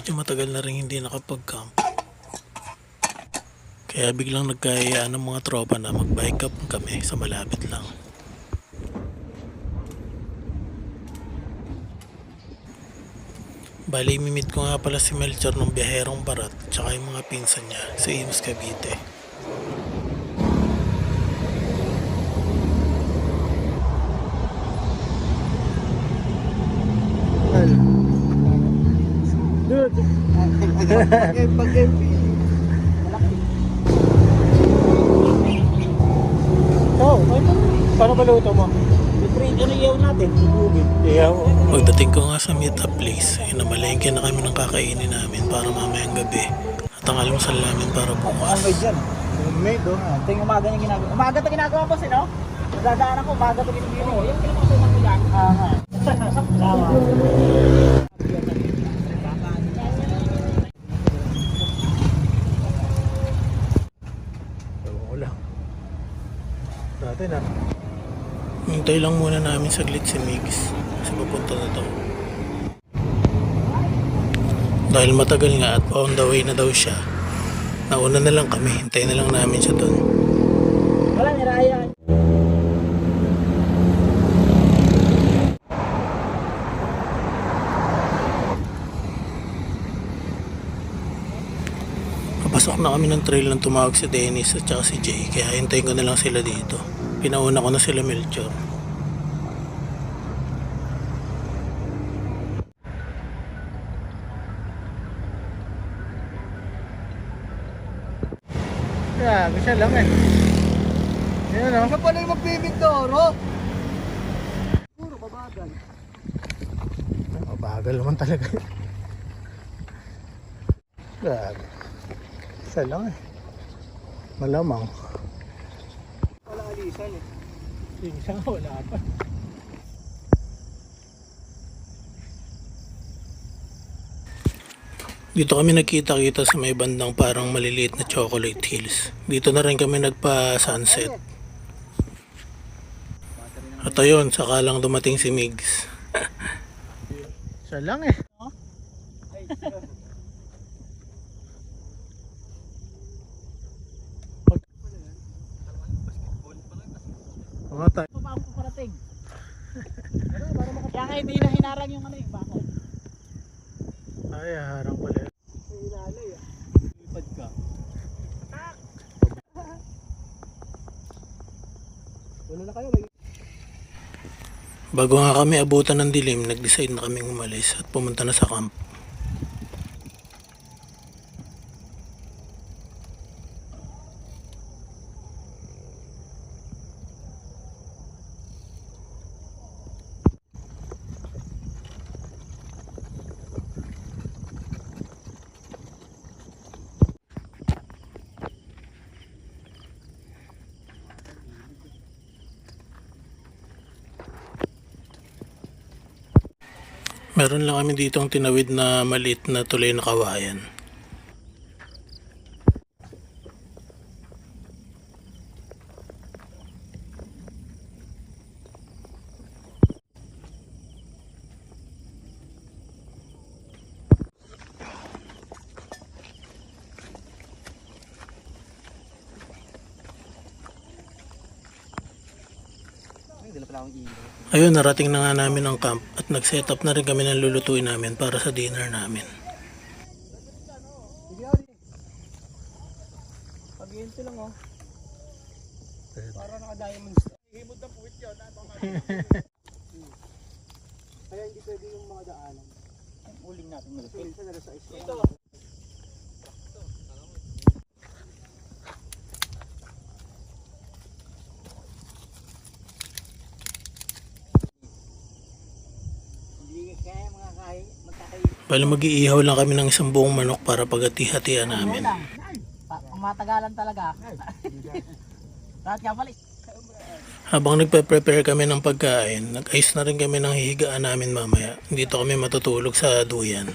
medyo matagal na rin hindi nakapag-camp. Kaya biglang nagkayaan ng mga tropa na mag-bike up kami sa malapit lang. Bali, mimit ko nga pala si Melchor ng biyaherong barat tsaka yung mga pinsan niya sa Imus Cavite. Pag MP. Oh, paano ba luto mo? Ano iyaw natin? Iyaw. Pagdating ko nga sa meet-up place, ay namalengke na kami ng kakainin namin para mamayang gabi at ang almusal namin para bukas. Homemade yan. Homemade oh. Ah, Ito yung umaga niya ginagawa. Umaga ito ginagawa po sino? Nadadaan ako, umaga ito ginagawa. Oo, yung pinapasukan ko yan. Ah, nga. Tama. Ewan ko lang. Dati na. Hintay lang muna namin saglit si Migs kasi papunta na to. Dahil matagal nga at on the way na daw siya, nauna na lang kami, hintay na lang namin siya doon. Wala, ni Raya. Papasok na kami ng trail nang tumawag si Dennis at saka si Jay kaya hintayin ko na lang sila dito. Pinauna ko na sila Melchor. Grabe siya lang eh. Yan oh. Siya pala yung magbibigdoro. Puro babagal. Mabagal naman talaga. Grabe. Isa lang eh. Malamang. Alisan eh. Yung isa nga wala pa. Dito kami nagkita-kita sa may bandang parang maliliit na chocolate hills. Dito na rin kami nagpa-sunset. At ayun, saka lang dumating si Migs. Isa lang eh. Mga tayo. Pa ako parating. Kaya nga hindi na hinarang yung ano yung bako. Ay, harang pala. Ilalay ah. Lipad ka. Wala na kayo. Bago nga kami abutan ng dilim, nag-decide na kaming umalis at pumunta na sa camp. Meron lang kami ditong tinawid na maliit na tuloy na kawayan. Ayun, narating na nga namin ang camp nag-set up na rin kami ng lulutuin namin para sa dinner namin. Pag-iinto lang oh. Para naka-diamonds. Himod ng puwit yun. Kaya hindi pwede yung mga daanan. Ang uling natin malapit. Ito. Hindi kaya mga kaya magkakayo. Bali mag-iihaw lang kami ng isang buong manok para pagati-hatian namin. Pa- Kung matagalan talaga. Lahat ka pala. Habang nagpe-prepare kami ng pagkain, nag-ice na rin kami ng hihigaan namin mamaya. Dito kami matutulog sa duyan.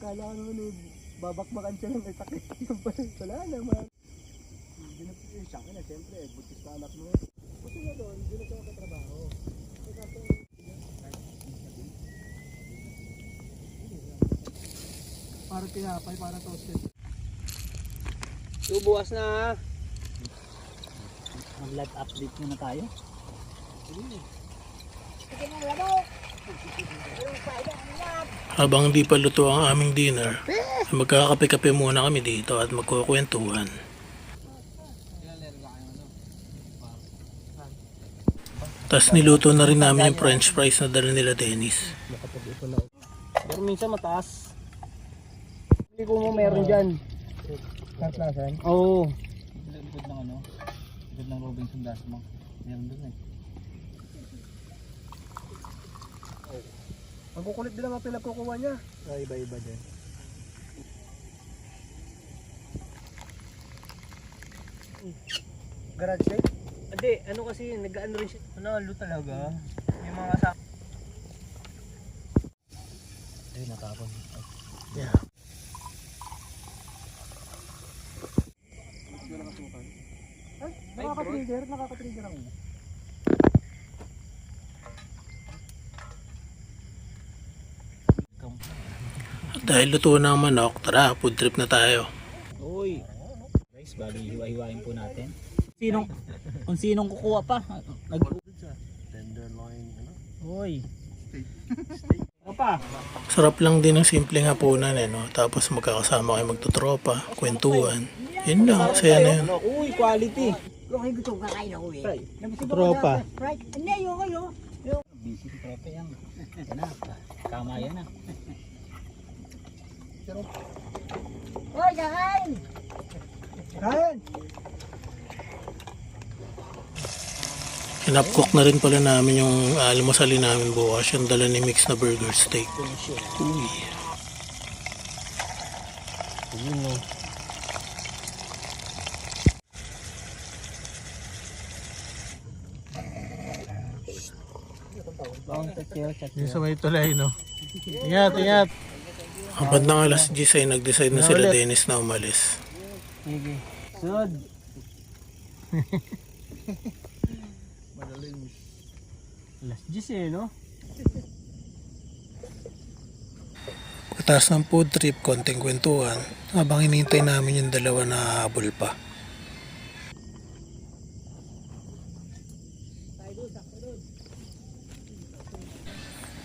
Kala ko naman babakbakan siya ng may sakit. Yung pala, wala naman. Hindi na po yung siyang ina, siyempre, eh, buntis na anak mo. Kasi nga doon, hindi na siya makatrabaho. Eh, kaso, para tinapay, para toasted. Bubukas na. Mag-live update muna tayo. Habang di pa luto ang aming dinner, magkakape-kape muna kami dito at magkukwentuhan. Tapos niluto na rin namin yung french fries na dala nila Dennis. Pero minsan mataas. Hindi ko mo meron dyan. Kaslasan? Oo. Likod ng ano? Likod ng Robinson Dasma. Meron doon eh. Ang kukulit din naman pinagkukuha niya. Ay, iba-iba din. Garage sale? Hindi, ano kasi yun, nag-ano rin siya. Ano, alo talaga. Yung mga kasama. Ay, natapon. Yeah. Nakaka-trigger, nakaka-trigger ako. At dahil luto na ang manok, tara, food trip na tayo. Uy! Guys, bago hiwa-hiwain po natin. Sinong, kung sinong kukuha pa. Nag Tenderloin, ano? Uy! Ano pa? Sarap lang din ng simpleng hapunan eh, no? Tapos magkakasama kayo magtutropa, kwentuhan. Yun lang, saya na yun. Uy, quality! Kung kayo gusto kong kakain ako eh. Tropa. Hindi, yung kayo. Busy si Pepe yan. Yan na. Tama yan na. Hoy, kakain! Kain! Hinapcook na rin pala namin yung almusalin namin bukas, yung dala ni Mix na burger steak. Uy. Yung sa may tulay, no? Ingat, ingat. Ang bandang alas 10 ay nag-decide na sila Dennis na umalis. Sige. Sud. Alas 10 eh, no? Pagkatapos ng food trip, konting kwentuhan, habang hinihintay namin yung dalawa na habol pa.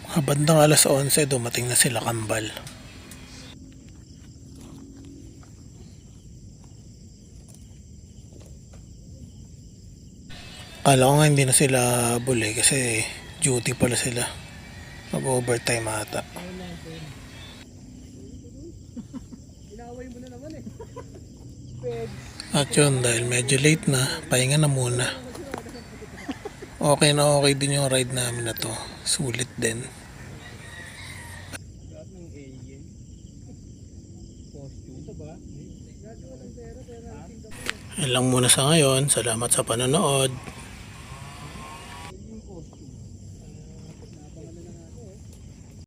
Mga bandang alas 11, dumating na sila kambal. Kala ko nga hindi na sila eh, kasi duty pala sila. Mag-overtime ata. At yun, dahil medyo late na, pahinga na muna. Okay na okay din yung ride namin na to. Sulit din. Yan lang muna sa ngayon. Salamat sa panonood.